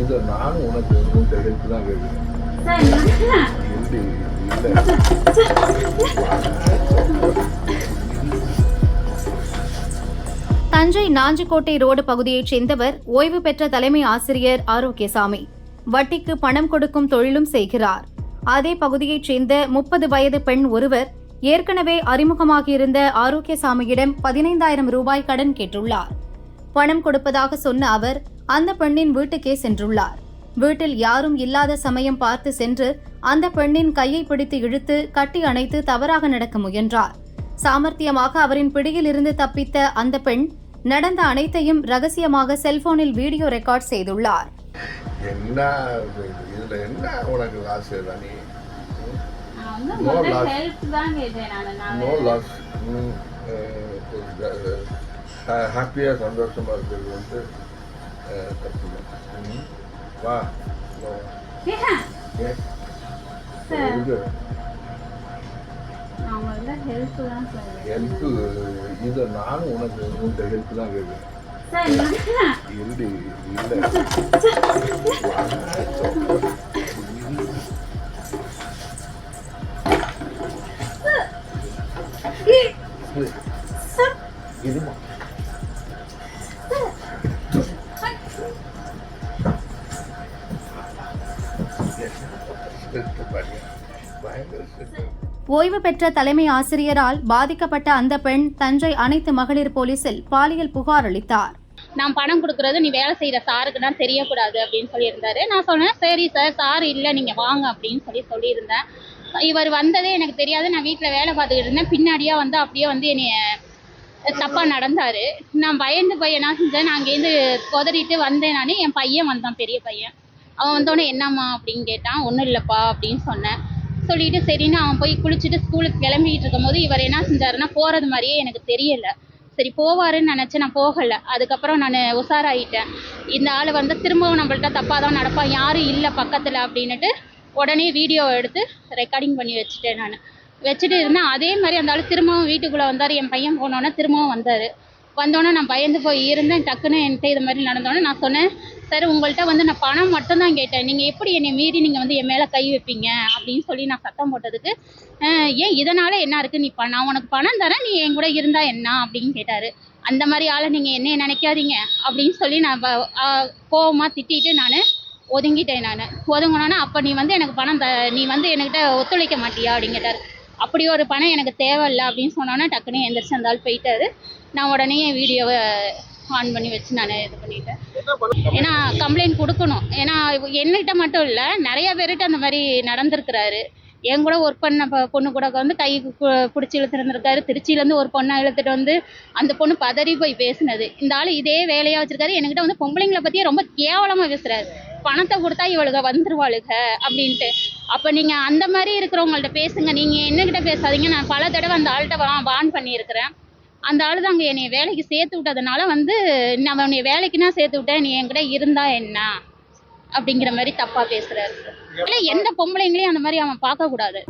இது நானும் உனக்கு ஹெல்ப் தான் கேட்குறேன். தஞ்சை நாஞ்சிக்கோட்டை ரோடு பகுதியைச் சேர்ந்தவர் ஓய்வு பெற்ற தலைமை ஆசிரியர் ஆரோக்கியசாமி. வட்டிக்கு பணம் கொடுக்கும் தொழிலும் செய்கிறார். அதே பகுதியைச் சேர்ந்த முப்பது வயது பெண் ஒருவர் ஏற்கனவே அறிமுகமாகியிருந்த ஆரோக்கியசாமியிடம் பதினைந்தாயிரம் ரூபாய் கடன் கேட்டுள்ளார். பணம் கொடுப்பதாக சொன்ன அவர் அந்த பெண்ணின் வீட்டுக்கே சென்றுள்ளார். வீட்டில் யாரும் இல்லாத சமயம் பார்த்து சென்று அந்த பெண்ணின் கையை பிடித்து இழுத்து கட்டி அணைத்து தவறாக நடக்க முயன்றார். சாமர்த்தியமாக அவரின் பிடியில் இருந்து தப்பித்த அந்த பெண் நடந்த அனைத்தையும் ரகசியமாக செல்போனில் வீடியோ ரெக்கார்ட் செய்துள்ளார். என்ன இதுல என்ன உனக்கு லாஸ் நீ நோ லாஸ் நோ லாஸ் ஹாப்பியாக சந்தோஷமா இருக்கிறது வந்து தப்பு. வா ஹெல்ப் இது நானும் உனக்கு உன்கிட்ட ஹெல்ப் தான் கேட்குறேன் இல்லை. சிட்டு. ஓய்வு பெற்ற தலைமை ஆசிரியரால் பாதிக்கப்பட்ட அந்த பெண் தஞ்சை அனைத்து மகளிர் போலீசில் பாலியல் புகார் அளித்தார். நான் பணம் கொடுக்குறது நீ வேலை செய்கிற சாருக்கு தான் தெரியக்கூடாது அப்படின்னு சொல்லியிருந்தாரு. நான் சொன்னேன் சரி சார் சார் இல்லை நீங்கள் வாங்க அப்படின்னு சொல்லி சொல்லியிருந்தேன். இவர் வந்ததே எனக்கு தெரியாது. நான் வீட்டில் வேலை பார்த்துக்கிட்டு இருந்தேன். பின்னாடியே வந்து அப்படியே வந்து என்னைய தப்பாக நடந்தார். நான் பயந்து போய் என்ன செஞ்சேன்? நான் அங்கேருந்து கொதறிட்டு வந்தேன் நான். என் பையன் வந்தான் பெரிய பையன். அவன் வந்தோடனே என்னம்மா? அப்படின்னு கேட்டான். ஒன்றும் இல்லைப்பா அப்படின்னு சொன்னேன். சொல்லிட்டு சரின்னு அவன் போய் குளிச்சுட்டு ஸ்கூலுக்கு கிளம்பிக்கிட்டு இருக்கும்போது இவர் என்ன செஞ்சாருன்னா போகிறது மாதிரியே எனக்கு தெரியலை. சரி போவாருன்னு நினச்சி நான் போகலை. அதுக்கப்புறம் நான் உஷாராயிட்டேன். இந்த ஆள் வந்து திரும்பவும் நம்மள்ட்ட தப்பாக தான் நடப்பான். யாரும் இல்லை பக்கத்தில் அப்படின்னுட்டு உடனே வீடியோ எடுத்து ரெக்கார்டிங் பண்ணி வச்சுட்டேன் நான். வச்சுட்டு இருந்தேன். அதே மாதிரி அந்த ஆள் திரும்பவும் வீட்டுக்குள்ளே வந்தார். என் பையன் போனோன்னே திரும்பவும் வந்தார். வந்தோடனே நான் பயந்து போய் இருந்தேன். டக்குன்னு என்கிட்ட இது மாதிரி நடந்தோடனே நான் சொன்னேன் சார் உங்கள்கிட்ட வந்து நான் பணம் மட்டும்தான் கேட்டேன். நீங்கள் எப்படி என்னை மீறி நீங்கள் வந்து என் மேலே கை வைப்பீங்க? அப்படின்னு சொல்லி நான் சத்தம் போட்டதுக்கு ஏன் இதனால் என்ன இருக்குது நீ நான் உனக்கு பணம் தரேன். நீ என் கூட இருந்தால் என்ன? அப்படின்னு கேட்டார். அந்த மாதிரி ஆளை நீங்கள் என்னைய நினைக்காதீங்க அப்படின்னு சொல்லி நான் கோவமாக திட்டிட்டு நான் ஒதுங்கிட்டேன் நான். ஒதுங்கினோன்னே அப்போ நீ வந்து எனக்கு பணம் த நீ வந்து என்கிட்ட ஒத்துழைக்க மாட்டியா அப்படிங்கிட்டார். அப்படி ஒரு பணம் எனக்கு தேவையில்ல அப்படின்னு சொன்னோன்னே டக்குன்னு எந்திரிச்சு அந்த ஆள் போயிட்டாரு. நான் உடனே என் வீடியோவை ஆன் பண்ணி வச்சு நான் இது பண்ணிட்டேன். ஏன்னா கம்ப்ளைண்ட் கொடுக்கணும். ஏன்னா என்கிட்ட மட்டும் இல்லை நிறைய பேர்கிட்ட அந்த மாதிரி நடந்திருக்கிறாரு. என் கூட ஒர்க் பண்ண பொண்ணு கூட வந்து கை பிடிச்சி இழுத்துருந்துருக்காரு. திருச்சியிலேருந்து ஒரு பொண்ணை இழுத்துட்டு வந்து அந்த பொண்ணு பதறி போய் பேசினது. இந்த ஆள் இதே வேலையாக வச்சுருக்காரு. என்கிட்ட வந்து பொம்பளைங்களை பற்றியே ரொம்ப கேவலமாக பேசுகிறாரு பணத்தை கொடுத்தா இவளுக வந்துருவாளுக அப்படின்ட்டு. அப்போ நீங்கள் அந்த மாதிரி இருக்கிறவங்கள்ட்ட பேசுங்க. நீங்கள் என்னகிட்ட பேசாதீங்க. நான் பல தடவை அந்த ஆள்கிட்ட வா வான் பண்ணியிருக்கிறேன். அந்த ஆள் தான் அங்கே என்னை வேலைக்கு சேர்த்து விட்டதுனால வந்து நான் உன்னை வேலைக்குன்னா சேர்த்து விட்டேன். நீ என்கிட்ட இருந்தா என்ன? அப்படிங்கிற மாதிரி தப்பாக பேசுறாரு. இல்லை எந்த பொம்பளைங்களையும் அந்த மாதிரி அவன் பார்க்கக்கூடாது.